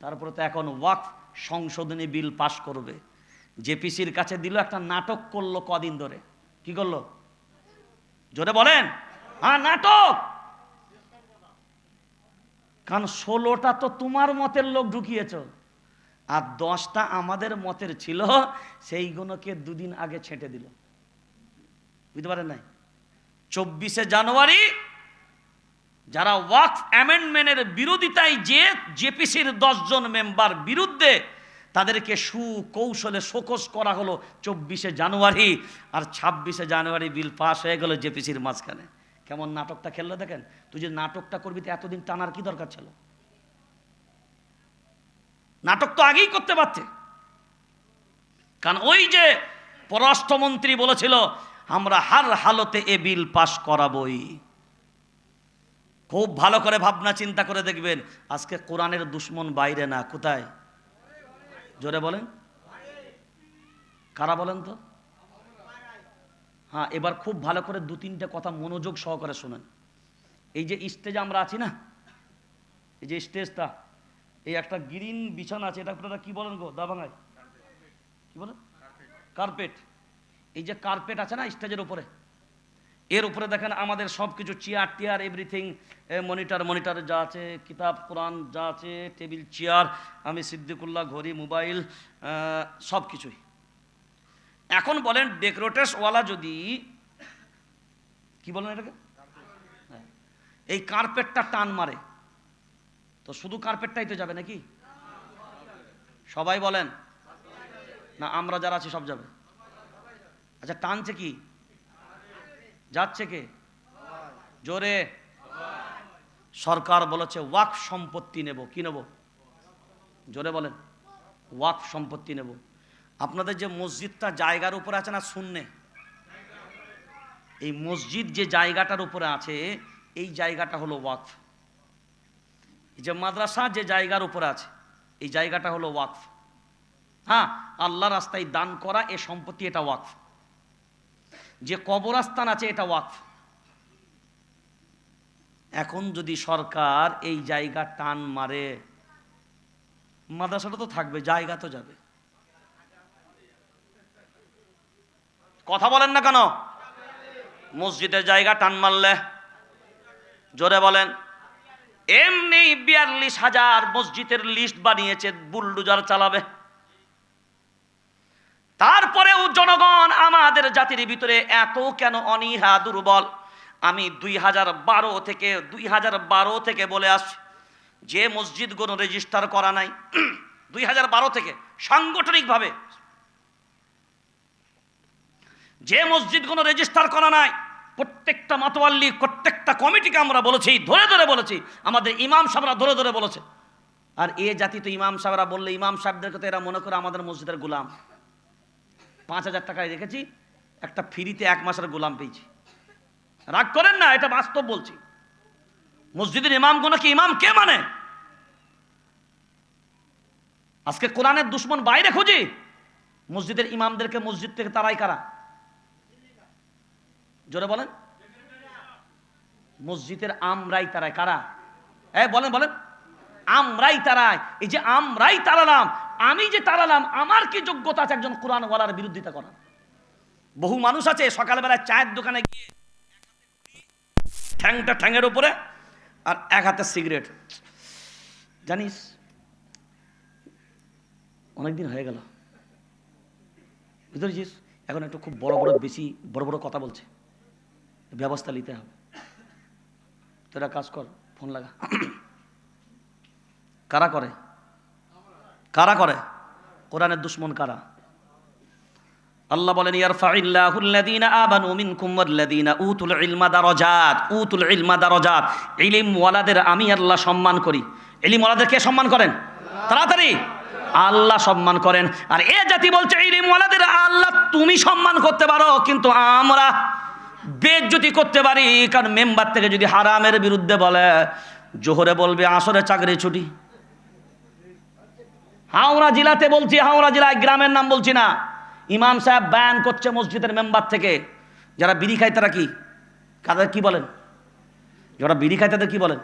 তারপরে তো এখন ওয়াক সংশোধনী বিল পাশ করবে। জেপিসির কাছে দিল একটা নাটক করল কদিন ধরে। কি করল? জোরে বলেন। হ্যাঁ নাটক! কারণ ষোলোটা তো তোমার মতের লোক ঢুকিয়েছ। আর দশটা আমাদের মতের ছিল সেইগুলোকে দুদিন আগে ছেঁটে দিল। বুঝতে পারেন নাই? চব্বিশে জানুয়ারি যারা ওয়াকফ অ্যামেন্ডমেন্টের বিরোধিতায় যে জেপিসির দশজন মেম্বার বিরুদ্ধে তাদেরকে সুকৌশলে শোকস করা হলো চব্বিশে জানুয়ারি আর ছাব্বিশে জানুয়ারি বিল পাস হয়ে গেল জেপিসির মাঝখানে। কেমন নাটকটা খেললে দেখেন? তুই যে নাটকটা করবি, তো এতদিন টানার কি দরকার ছিল? নাটক তো আগেই করতে পারতে। কারণ ওই যে পররাষ্ট্রমন্ত্রী বলেছিল, আমরা হার হালতে এ বিল পাশ করাবই। খুব ভালো করে ভাবনা চিন্তা করে দেখবেন আজকে কোরআনের দুশ্মন বাইরে না কোথায়? জোরে বলেন। কারা বলেন তো? হ্যাঁ এবার খুব ভালো করে দু তিনটে কথা মনোযোগ সহকারে শোনেন। এই যে স্টেজ আমরা আছি না এই যে স্টেজটা এই একটা গ্রিন বিছানা আছে এটা আপনারা কি বলেন গো দাবাঙ্গায় কি বলেন? কার্পেট। এই যে কার্পেট আছে না স্টেজের উপরে? এর উপরে দেখেন আমাদের সব কিছু চেয়ার টিয়ার এভরিথিং মনিটর মনিটর যা আছে, কিতাব, কোরআন যা আছে টেবিল চেয়ার আমি সিদ্দিকুল্লাহ, ঘড়ি মোবাইল সব কিছুই এখন বলেন ডেকোরেটার্সওয়ালা যদি, কি বলেন এটাকে? হ্যাঁ। এই কার্পেটটা টান মারে। তো শুধু কার্পেটটাই তো যাবে নাকি? সবাই বলেন। না, আমরা যারা আছি সব যাবে। আচ্ছা টানছে কি? যাচ্ছে কে? জোরে। সরকার বলেছে, ওয়াক সম্পত্তি নেব। কি নেব? জোরে বলেন। ওয়াক সম্পত্তি নেব। আপনাদের যে মসজিদটা জায়গার উপরে আছে না শূন্যে? এই মসজিদ যে জায়গাটার উপরে আছে, এই জায়গাটা হলো ওয়াকফ এই যে মাদ্রাসা যে জায়গার উপরে আছে, এই জায়গাটা হলো ওয়াকফ হ্যাঁ আল্লাহ রাস্তায় দান করা এ সম্পত্তি, এটা ওয়াকফ যে কবরস্থান আছে, এটা ওয়াকফ। এখন যদি সরকার এই জায়গা টান মারে, মাদ্রাসাটা তো থাকবে, জায়গা তো যাবে। কথা বলেন না কেন? মসজিদের জায়গা টান মারলে, জোরে বলেন। এমনি বিয়াল্লিশ হাজার মসজিদের লিস্ট বানিয়েছে বুলডুজার চালাবে। তারপরেও জনগণ আমাদের জাতির ভিতরে এত কেন অনীহা দুর্বল? আমি দুই হাজার বারো থেকে, দুই হাজার বারো থেকে বলে আসছি, যে মসজিদগুলো রেজিস্টার করা নাই, দুই হাজার বারো থেকে সাংগঠনিকভাবে, যে মসজিদগুলো রেজিস্টার করা নাই, প্রত্যেকটা মাতোয়াল্লি প্রত্যেকটা কমিটিকে আমরা বলেছি, ধরে ধরে বলেছি, আমাদের ইমাম সাহেবরা ধরে ধরে বলেছে। আর এ জাতি তো ইমাম সাহেবরা বললে, ইমাম সাহেবদেরকে তো এরা মনে করে আমাদের মসজিদের গোলাম। পাঁচ হাজার টাকায় রেখেছি, একটা ফ্রিতে এক মাসের গোলাম পেয়েছি। রাগ করেন না, এটা বাস্তব বলছি। মসজিদের ইমাম কি ইমাম? কে মানে? আজকে কোরআনের দুশ্মন বাইরে খুঁজি, মসজিদের ইমামদেরকে মসজিদ থেকে তারাই কারা? জোরে বলেন। মসজিদের আমরাই তারাই, কারা? হ্যাঁ বলেন বলেন। আমরাই তারাই। এই যে আমরাই তাড়ালাম আমি যে তাড়ালাম, আমার কি যোগ্যতা আছে একজন কোরআনওয়ালার বিরোধিতা করার? বহু মানুষ আছে সকালবেলায় চায়ের দোকানে গিয়ে ঠ্যাংটা ঠ্যাংয়ের উপরে আর এক হাতে সিগারেট। জানিস, অনেকদিন হয়ে গেল। বুঝতে পেরেছিস? এখন একটু খুব বড় বড় বেশি, বড় বড় কথা বলছে। ব্যবস্থা নিতে হবে। তোরা কাজ কর, ফোন লাগা। কারা করে? কারা করে? কোরআনের দুশ্মন কারা? আল্লাহ বলেন ইয়ারফাইল্লাহুল্লাযীনা আমানু মিনকুম ওয়াল্লাযীনা উতুল ইলমা দারাজাত। উতুল ইলমা দারাজাত। ইলম ওয়ালাদের আমি আল্লাহ সম্মান করি। ইলম ওয়ালাদের কে সম্মান করেন? তাড়াতাড়ি। আল্লাহ সম্মান করেন। আর এ জাতি বলছে, ইলম ওয়ালাদের আল্লাহ তুমি সম্মান করতে পারো, কিন্তু আমরা বেজ্জতি করতে পারি। কারণ মেম্বার থেকে যদি হারামের বিরুদ্ধে বলে, জোহরে বলবে, আসরে চাকরি ছুটি। হাওড়া জেলাতে বলছি, হাওড়া জেলায় গ্রামের নাম বলছি না। ইমাম সাহেব ব্যান করছে মসজিদের মেম্বার থেকে। যারা বিড়ি খায় তারা কি? কাদের কি বলেন? যারা বিড়ি খায় তাদের কি বলেন?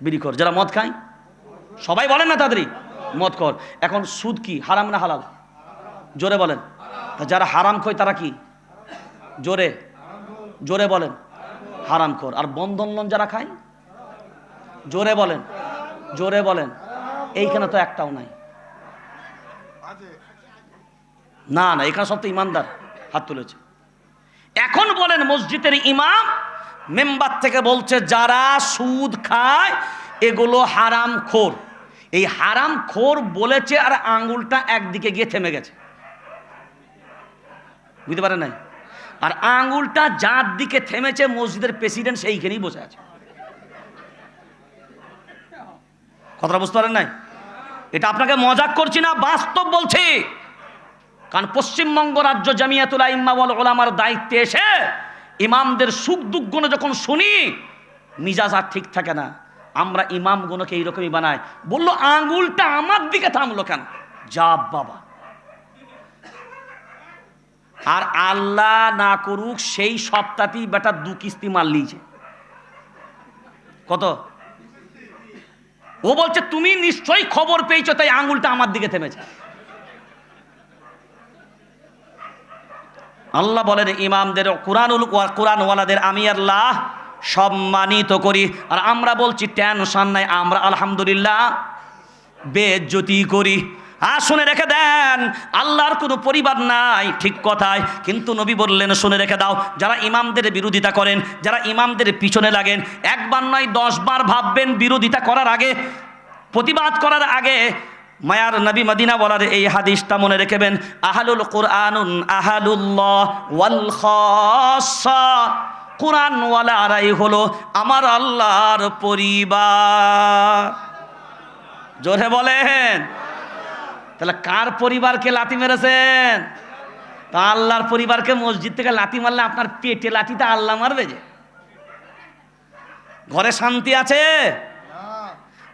বিড়ি কর যারা মদ খায়? সবাই বলেন না তাদেরই। মদ কর এখন সুদ কি? হারাম না হালাল? জোরে বলেন। তা যারা হারাম খোয় তারা কি? জোরে। জোরে বলেন। হারাম খোর। আর বন্ধন লোন যারা খায়? জোরে বলেন। জোরে বলেন। এইখানে তো একটাও নাই। না না, এখানে সব তো ইমানদার, হাত তুলেছে। এখন বলেন মসজিদের ইমাম মেম্বার থেকে বলছে, যারা সুদ খায়, এগুলো হারাম খোর। এই হারাম খোর বলেছে আর আঙ্গুলটা একদিকে গিয়ে থেমে গেছে। বুঝতে পারেন নাই? আর আঙ্গুলটা যার দিকে থেমেছে, মসজিদের প্রেসিডেন্ট সেইখানেই বসে আছে। কথাটা বুঝতে পারেন নাই? এটা আপনাকে মজাক করছি না, বাস্তব বলছি। কারণ পশ্চিমবঙ্গ রাজ্য জামিয়াতুল ইম্মা ওয়াল ওলামার দায়িত্বে এসে ইমামদের সুখ দুঃখগুলো যখন শুনি, মিজাজ আর ঠিক থাকে না। আমরা ইমামগুলোকে এইরকমই বানাই। বলল আঙুলটা আমার দিকে থামলো কেন? যা বাবা। আর আল্লাহ না করুক, সেই সপ্তাহতেই বেটা দু কিস্তি মাল লিয়েছে কত? ও বলছে, তুমি নিশ্চয়ই খবর পেয়েছ, তাই আঙুলটা আমার দিকে থেমেছে। আল্লাহ বলেন, ইমামদের, কোরআনুল, কোরআনওয়ালাদের আমি আল্লাহ সম্মানিত করি। আর আমরা বলছি, টেনশন নাই, আমরা আলহামদুলিল্লাহ বেজ্জতি করি। আর শুনে রেখে দেন, আল্লাহর কোনো পরিবার নাই, ঠিক কথায়। কিন্তু নবী বললেন, শুনে রেখে দাও, যারা ইমামদের বিরোধিতা করেন, যারা ইমামদের পিছনে লাগেন, একবার নয়, দশবার ভাববেন বিরোধিতা করার আগে, প্রতিবাদ করার আগে মায়ার নবী মদিনা বলার এই হাদিসটা মনে রেখেবেন, আহালুল কোরআনুন আহালুল্লাহ ওয়াল কোরআনওয়ালারাই হলো আমার আল্লাহর পরিবার। জোরে বলেন। তাহলে কার পরিবারকে লাথি মেরেছেন? তা আল্লাহর পরিবারকে মসজিদ থেকে লাথি মারলে আপনার পেটে লাথিটা আল্লাহ মারবে যে। ঘরে শান্তি আছে?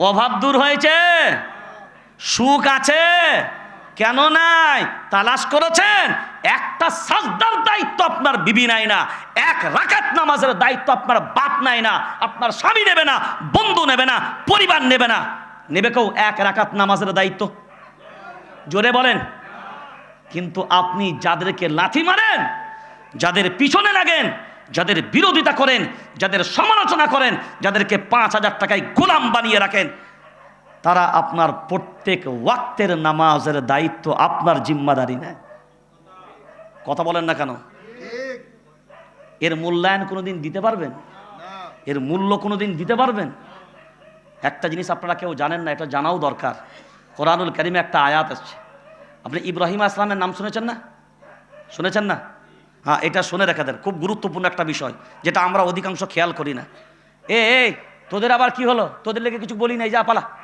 অভাব দূর হয়েছে? সুখ আছে? কেন নাই? তালাশ করেছেন? একটা সাজদার দায়িত্ব আপনার বিবি নাই না। এক রাকাত নামাজের দায়িত্ব আপনার বাপ নাই না। আপনার স্বামী নেবে না, বন্ধু নেবে না, পরিবার নেবে না। নেবে কেউ এক রাকাত নামাজের দায়িত্ব? জোরে বলেন। কিন্তু আপনি যাদেরকে লাথি মারেন, যাদের পিছনে লাগেন, যাদের বিরোধিতা করেন, যাদের সমালোচনা করেন, যাদেরকে পাঁচ হাজার টাকায় গোলাম বানিয়ে রাখেন তারা আপনার প্রত্যেক ওয়াক্তের নামাজের দায়িত্ব আপনার জিম্মাদারি নেয়। কথা বলেন না কেন? এর মূল্যায়ন কোনোদিন দিতে পারবেন? এর মূল্য কোনোদিন দিতে পারবেন? একটা জিনিস আপনারা কেউ জানেন না, এটা জানাও দরকার। কোরআনুল করিমে একটা আয়াত আসছে। আপনি ইব্রাহিম আসলামের নাম শুনেছেন না? শুনেছেন না? হ্যাঁ এটা শুনে রেখে দেন। খুব গুরুত্বপূর্ণ একটা বিষয়, যেটা আমরা অধিকাংশ খেয়াল করি না। এ, তোদের আবার কি হলো? তোদের লেগে কিছু বলি নাই, যা, পালা।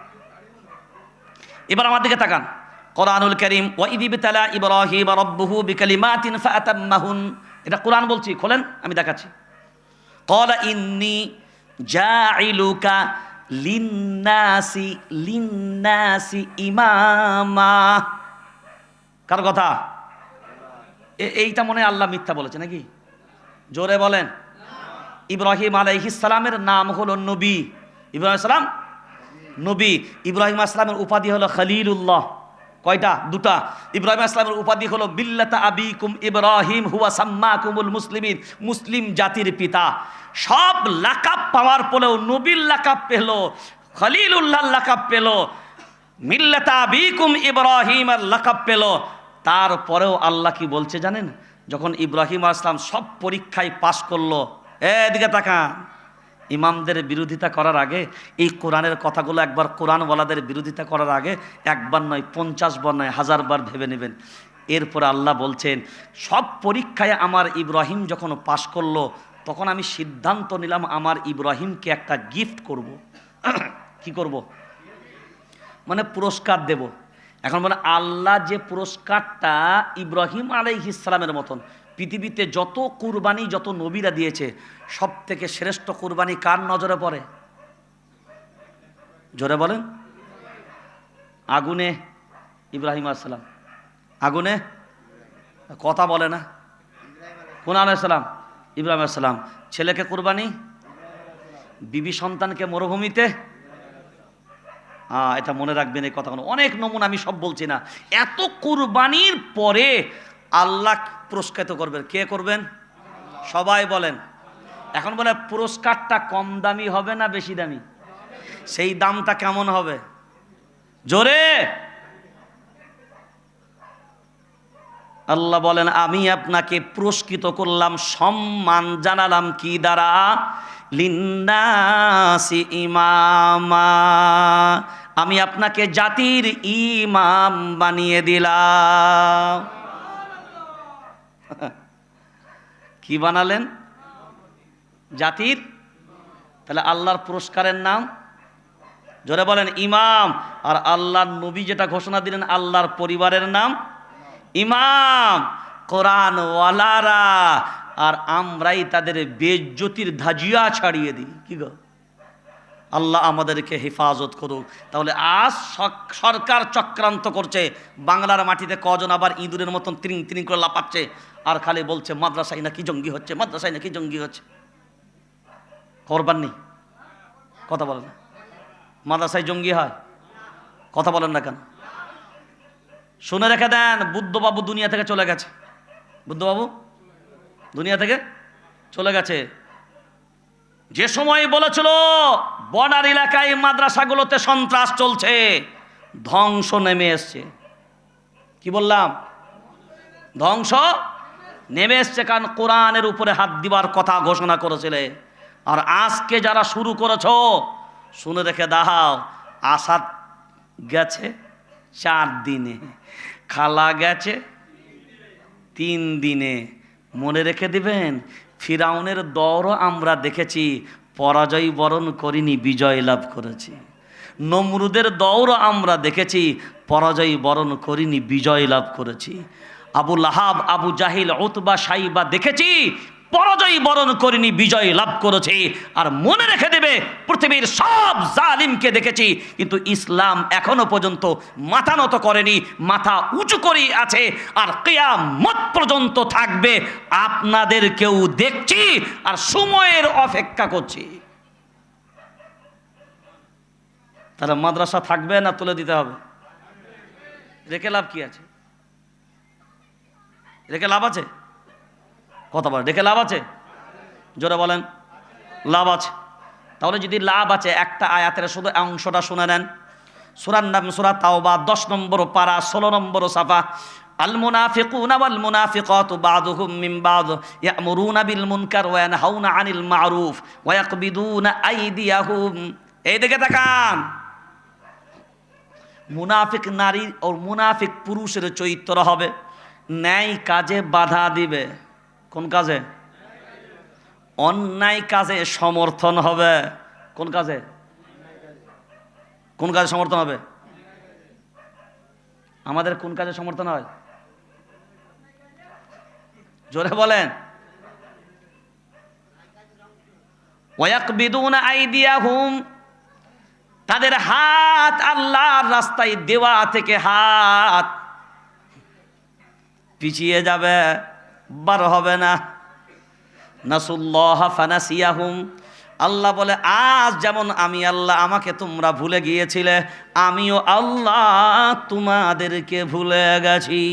এবার আমার দিকে তাকান। কোরআনুল করিম ওয়াইদিবতালা ইব্রাহিম রব্বুহু বিকালিমাতিন ফাতাম্মাহুন এটা কোরআন বলছি, খোলেন, আমি দেখাচ্ছি। কলা ইন্নি জাইলুকা লিন্নাসি লিন্নাসি ইমামা। কার কথা? এইটা মনে আল্লাহ মিথ্যা বলেছে নাকি? জোরে বলেন। ইব্রাহিম আলাইহিস সালামের নাম হলো নবী। ইব্রাহিম সালাম নবী ইব্রাহিম আসলামের উপাধি হলো খলিলুল্লাহ। কয়টা? দুটা। ইব্রাহিম আসলামের উপাধি হলো বিল্লাতা আবিকুম ইব্রাহিম হুয়া সাম্মাকুমুল মুসলিমিন, মুসলিম জাতির পিতা। সব লাকাব পাওয়ার পরেও নবীর লাকাব পেল খলিলুল্লাহ লাকাব পেল, মিল্লাতা আবিকুম ইব্রাহিম আর লাকাব পেল। তারপরেও আল্লাহ কি বলছে জানেন? যখন ইব্রাহিম আসলাম সব পরীক্ষায় পাশ করল, এদিকে তাকান। ইমামদের বিরোধিতা করার আগে, এই কোরআনের কথাগুলো একবার কোরআনওয়ালাদের বিরোধিতা করার আগে, একবার নয়, পঞ্চাশ বার নয়, হাজার বার ভেবে নেবেন। এরপর আল্লাহ বলছেন, সব পরীক্ষায় আমার ইব্রাহিম যখন পাশ করল, তখন আমি সিদ্ধান্ত নিলাম আমার ইব্রাহিমকে একটা গিফট করব। কি করব? মানে পুরস্কার দেব। এখন মানে আল্লাহ যে পুরস্কারটা ইব্রাহিম আলাইহ ইসলামের মতন পৃথিবীতে যত কুরবানি যত নবীরা দিয়েছে সব থেকে শ্রেষ্ঠ কুরবানি কার নজরে পড়ে? জোরে বলেন। আগুনে ইব্রাহিম আসসালাম আগুনে? কথা বলে না। কোন আলাইসালাম ইব্রাহিম আসসালাম ছেলেকে কুরবানি? বিবি সন্তানকে মরুভূমিতে? হ্যাঁ এটা মনে রাখবেন এই কথাগুলো। অনেক নমুনা আমি সব বলছি না। এত কুরবানির পরে আল্লাহ পুরস্কৃত করবেন। কে করবেন? সবাই বলেন। এখন বলে, পুরস্কারটা কম দামি হবে না বেশি দামি? সেই দামটা কেমন হবে? জোরে! আল্লাহ বলেন, আমি আপনাকে পুরস্কৃত করলাম, সম্মান জানালাম কি দ্বারা? লিন্নাসি ইমামা। আমি আপনাকে জাতির ইমাম বানিয়ে দিলাম। কি বানালেন? জাতির? তাহলে আল্লাহর পুরস্কারের নাম? জোরে বলেন, ইমাম। আর আল্লাহর নবী যেটা ঘোষণা দিলেন, আল্লাহর পরিবারের নাম? ইমাম। কোরআন ওয়ালারা আর আমরাই তাদের বেজ্যোতির ধাজিয়া ছাড়িয়ে দিই। কি গো? আল্লাহ আমাদেরকে হেফাজত করুক। তাহলে আজ সরকার চক্রান্ত করছে। বাংলার মাটিতে কজন আবার ইঁদুরের মতন তিরিং তিরিং করে লাপাচ্ছে আর খালি বলছে, মাদ্রাসায় নাকি জঙ্গি হচ্ছে, মাদ্রাসায় নাকি জঙ্গি হচ্ছে। করবার নেই কথা বলেন না। মাদ্রাসায় জঙ্গি হয়? কথা বলেন না কেন? শুনে রেখে দেন, বুদ্ধবাবু দুনিয়া থেকে চলে গেছে। বুদ্ধবাবু, দুনিয়া থেকে চলে গেছে। যে সময় বলেছিল, বর্ডার এলাকায় মাদ্রাসাগুলোতে সন্ত্রাস চলছে, ধ্বংস নেমে এসছে। কি বললাম? ধ্বংস নেমে এসছে কারণ কোরআনের উপরে হাত দিবার কথা ঘোষণা করেছিলে। আর আজকে যারা শুরু করেছ, শুনে রেখে দাও, আসাদ গেছে চার দিনে, খালা গেছে তিন দিনে। মনে রেখে দিবেন ফিরাউনের দৌড়ও আমরা দেখেছি, পরাজয় বরণ করিনি, বিজয় লাভ করেছি। নমরুদের দৌড়ও আমরা দেখেছি, পরাজয় বরণ করিনি, বিজয় লাভ করেছি। আবু লাহাব, আবু জাহিল ওতবা সাইবা দেখেছি পরাজয় বরণ করিনি, বিজয় লাভ করেছে। আর মনে রেখে দেবে, পৃথিবীর সব জালিমকে দেখেছি। কিন্তু ইসলাম এখনও পর্যন্ত মাথা নত করেনি, মাথা উঁচু করেই আছে। আর কেয়ামত পর্যন্ত থাকবে, আপনাদের কেউ দেখছি আর সময়ের অপেক্ষা করছি। তাহলে মাদ্রাসা থাকবে না তুলে দিতে হবে? রেখে লাভ কি আছে? রেখে লাভ আছে? কথা বলে দেখে লাভ আছে? জোরে বলেন। লাভ আছে। তাহলে যদি লাভ আছে, একটা আয়াতের শুধু অংশটা শুনে নেন। সুরার নাম, সুরা তাওবা, দশ নম্বর পারা, ষোলো নম্বর সাফা। এই মুনাফিক নারী ও মুনাফিক পুরুষের চরিত্র হবে। ন্যায় কাজে বাধা দিবে। কোন কাজে? অন্যায় কাজে সমর্থন হবে। কোন কাজে? কোন কাজে সমর্থন হবে? আমাদের কোন কাজে সমর্থন হয়? জোরে বলেন। তাদের হাত আল্লাহর রাস্তায় দেওয়া থেকে হাত পিছিয়ে যাবে। বার হবে না। নাসুল্লাহ ফানাসিয়াহুম। আল্লাহ বলে, আজ যেমন আমি আল্লাহ, আমাকে তোমরা ভুলে গিয়েছিলে, আমিও আল্লাহ তোমাদেরকে ভুলে গেছি।